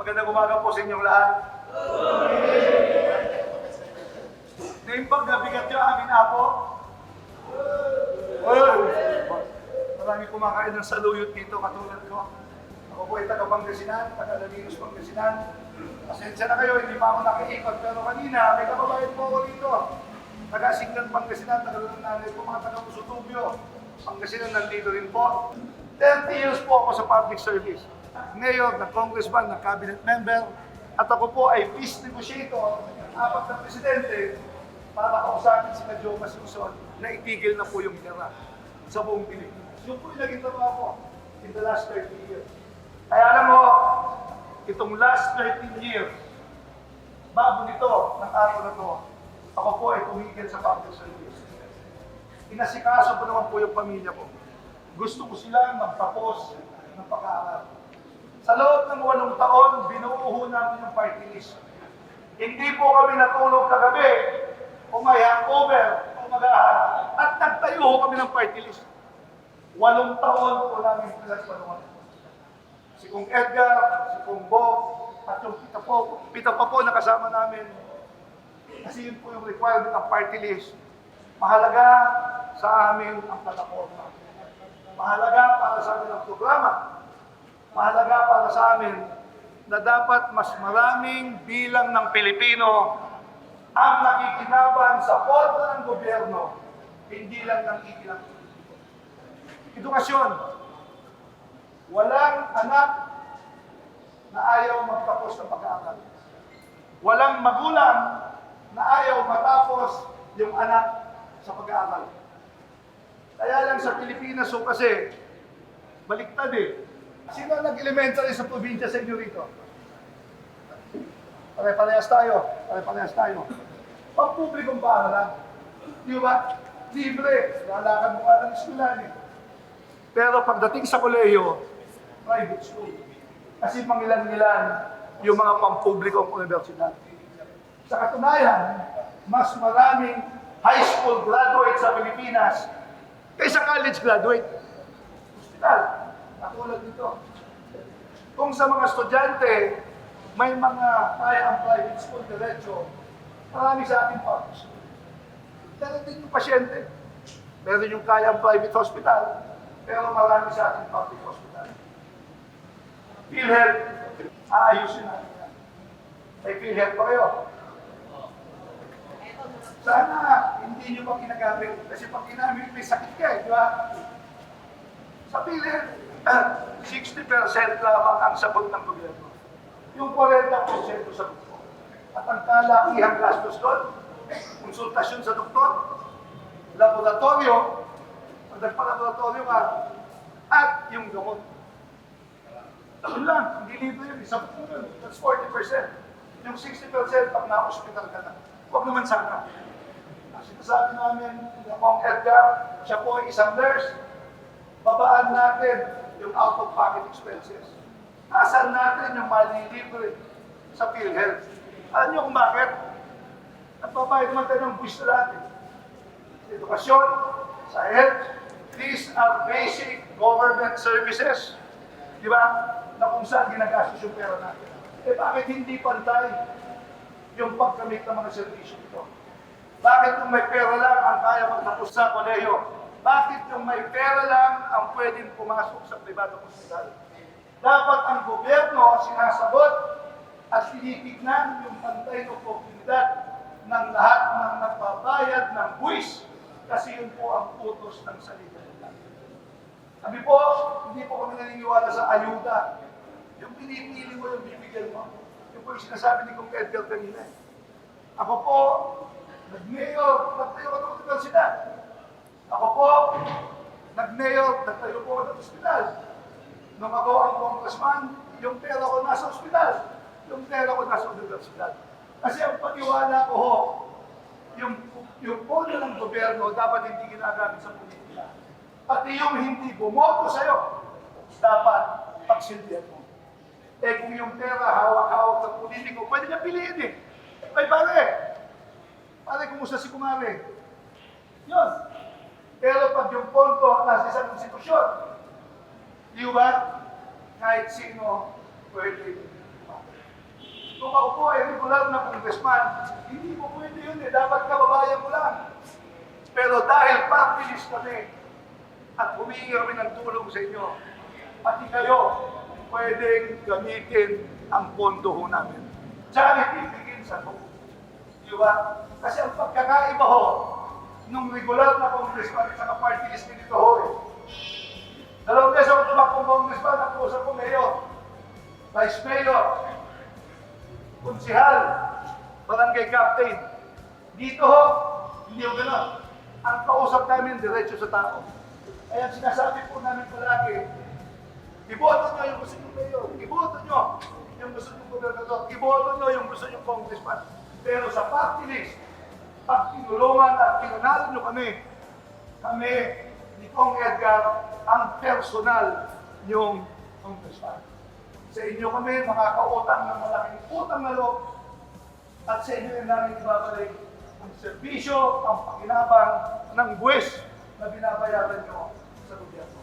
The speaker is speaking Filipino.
Magandang umaga po sa inyong lahat. Naimbag na bigat yung aming apo. Marami kumakain ng saluyot dito katulad ko. Ako po ay taga Pangasinan, taga Lalinos, Pangasinan. Pasensya na kayo, hindi pa ako nakiikot. Pero kanina, may kababayan po ako dito. Taga Singlan, Pangasinan, taga Nanay po, mga taga Pusutubio. Pangasinan nandito rin po. 30 years po ako sa public service. Mayor, na congressman, na cabinet member. At ako po ay peace negotiator, apat na presidente, para kausapin si Joe Masuson na itigil na po yung gera sa buong Pilipinas. Yung po yung naging trabaho ko in the last 30 years. Kaya alam mo, itong last 13 years, bago nito, ng araw na to, ako po ay tumigil sa public service. Inasikaso ko naman po yung pamilya ko. Gusto ko silang magtapos ng pag-aaral. Sa loob ng walong taon, binuo ho namin yung party list. Hindi po kami natulog kagabi, o may hangover, o magahan, at nagtayo kami ng party list. Walong taon po namin pinagpanuan. Si Kung Edgar, si Kung Bob, at yung pita po, pita pa po na namin. Kasi yun po yung requirement ng party list. Mahalaga sa amin ang plataforma. Mahalaga para sa amin ang programa. Mahalaga para sa amin na dapat mas maraming bilang ng Pilipino ang nakikinaban sa pondo ng gobyerno, hindi lang ng politiko. Edukasyon. Walang anak na ayaw magtapos ng pag-aaral. Walang magulang na ayaw matapos yung anak sa pag-aaral. Kaya lang sa Pilipinas, so kasi, baliktad eh. Sino ang nag-elementary sa probinsya sa inyo rito? Pare-parehas tayo. Pare-parehas tayo. Pampublikong paaralan. Di ba? Libre. Lalakad mo ka ng eskwelahan eh. Pero pagdating sa kolehiyo, private school. Kasi mangilan-ngilan yung mga pampublikong universidad. Sa katunayan, mas maraming high school graduate sa Pilipinas kaysa college graduate. Hospital, katulad nito. Kung sa mga estudyante, may mga kaya ang private school diretso, marami sa ating public school. Meron din yung pasyente. Meron yung kaya ang private hospital, pero marami sa ating public hospital. PhilHealth, aayusin natin yan. May PhilHealth pa kayo. Sana hindi nyo pa ginagamit. Kasi pag ginamit, may sakit ka eh, di ba? Sa PhilHealth, 60% lamang ang sagot ng gobyerno. Yung 40% sa doktor. At ang kalakihang gastos doon, konsultasyon sa doktor, laboratorio, pag nagpa-laboratorio ka, at yung gamot. Yun lang, hindi libre yun. Isang po. That's 40%. Yung 60% pag na-hospital ka na. Huwag naman sana. Ang sinasabi namin, Mong Edgar, siya po ay isang nurse. Babaan natin yung out-of-pocket expenses. Asan natin yung malilibre sa PhilHealth. Alam niyo kung bakit? Nagbabayad naman tayo ng buwis na natin. Sa edukasyon, sa health, these are basic government services. Di ba? Na kung saan ginagastos yung pera natin. Eh bakit hindi pantay yung pagkamit ng mga servisyo ito? Bakit kung may pera lang ang kaya magtapos sa koleyo? Bakit yung may pera lang ang pwedeng pumasok sa pribadong hospital? Dapat ang gobyerno sinasagot at tinitignan yung pantay na oportunidad ng lahat ng nagbabayad ng buwis kasi yun po ang utos ng salita nila. Sabi po, hindi po kami naniniwala sa ayuda. Yung pinipili mo, yung bibigyan mo. Yung po yung sinasabi ni Kong Edgar kanina. Ako po, nag-mayor, nagtayo ko ng universidad. Ako po, nag-mayor, nagtayo po ako ng ospital. Nung ako ang congressman, yung pera ko nasa ospital. Yung pera ko nasa universidad. Kasi ang paniwala ko ho, yung, yung pondo ng gobyerno dapat hindi ginagamit sa politika. Pati yung hindi bumoto sa'yo, dapat pagsilbihan mo. Eh kung yung pera hawak-hawak ng politiko, pwede niya piliin eh. Ay pare, pare kumusta si kumare? Yun. Pero pag yung pondo nasa isang institusyon, di ba? Kahit sino pwede. Kung ako po ay regular na congressman, hindi po pwede yun eh. Dapat kababayan mo lang. Pero dahil list kami at humingi kami ng tulong sa inyo, pati kayo pwedeng gamitin ang pondo ho namin. Charity begins at home. Di ba? Kasi ang pagkakaiba ho, nung regular na congressman at saka party list nito ho eh. Dalawang beses ako tumakbong congressman, ang kausap ko mayor, vice mayor, konsihal, barangay captain. Dito ho, hindi ho gano'n. Ang kausap namin, diretso sa tao. Kaya sinasabi po namin palagi, iboto nyo yung gusto nyo mayor, iboto nyo yung gusto nyo gobernador, iboto nyo yung gusto nyo congressman. Pero sa party list, pag tinulungan at pinanalo nyo kami, kami ni Kong Edgar ang personal yung congressman. Sa inyo kami makakautang ng malaking utang na loob at sa inyo rin namin ibabalik ang serbisyo, ang pakinabang ng buwis na binabayaran nyo sa gobyerno.